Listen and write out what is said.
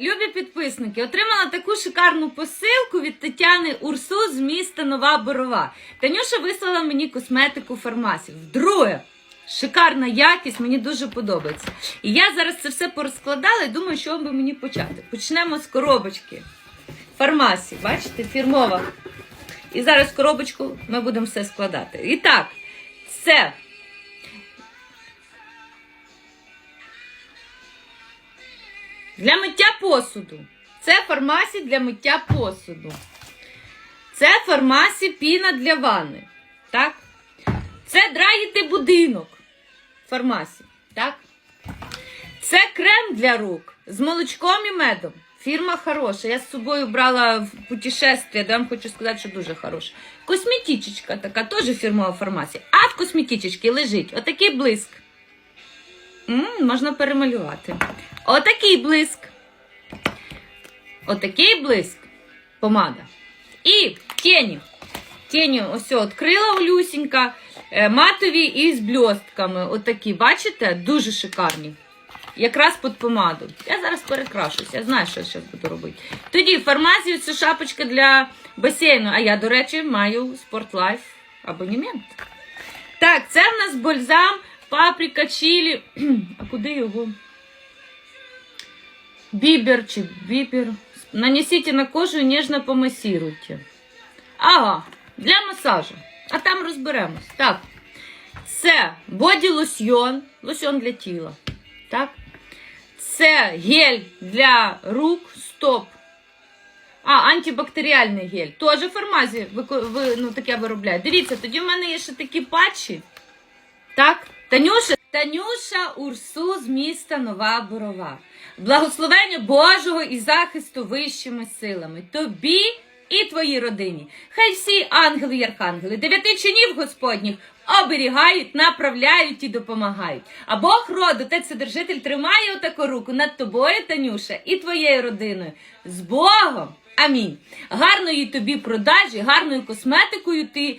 Любі підписники, отримала таку шикарну посилку від Тетяни Урсу з міста Нова Борова. Танюша вислала мені косметику фармасів. Вдруге, шикарна якість, мені дуже подобається. І я зараз це все порозкладала і думаю, що би мені почати. Почнемо з коробочки. Фармасі, бачите, фірмова. І зараз коробочку ми будемо все складати. І так, це Для миття посуду. Це фармасі для миття посуду. Це фармасі піна для ванни. Так? Це драїти будинок. Фармасі. Так? Це крем для рук з молочком і медом. Фірма хороша. Я з собою брала в путешествие, я вам хочу сказати, що дуже хороша. Косметичечка така, теж фірмова фармасія. А в косметичечці лежить отакий блиск. М, можна перемалювати. Отакий блиск. Отакий блиск. Помада. І тіні. Тіні ось відкрила Олюсінька. е, Матові і з бльостками. Отакі, бачите? Дуже шикарні. Якраз під помаду. Я зараз перекрашусь, я знаю, що я зараз буду робити. Тоді фармазію це шапочка для басейну. А я, до речі, маю Спортлайф абонемент. Так, це в нас бальзам, паприка, чилі. А куди його? Бібер чи бібер. Нанесите на кожу і ніжно помасіруйте. Ага, для масажу. А там розберемось. Так. Це боді лосьйон, лосьйон для тіла. Так. Це гель для рук, стоп. А, антибактеріальний гель. Теж фармазі ви, ви, ну, таке виробляє. Дивіться, тоді в мене є ще такі патчі. Так, Танюша, Танюша Урсу з міста Нова Борова. Благословення Божого і захисту вищими силами. Тобі і твоїй родині. Хай всі ангели й архангели, дев'яти чинів Господніх оберігають, направляють і допомагають. А Бог роду, Отець Вседержитель, тримає отаку руку над тобою, Танюша, і твоєю родиною. З Богом! Амінь. Гарної тобі продажі, гарною косметикою ти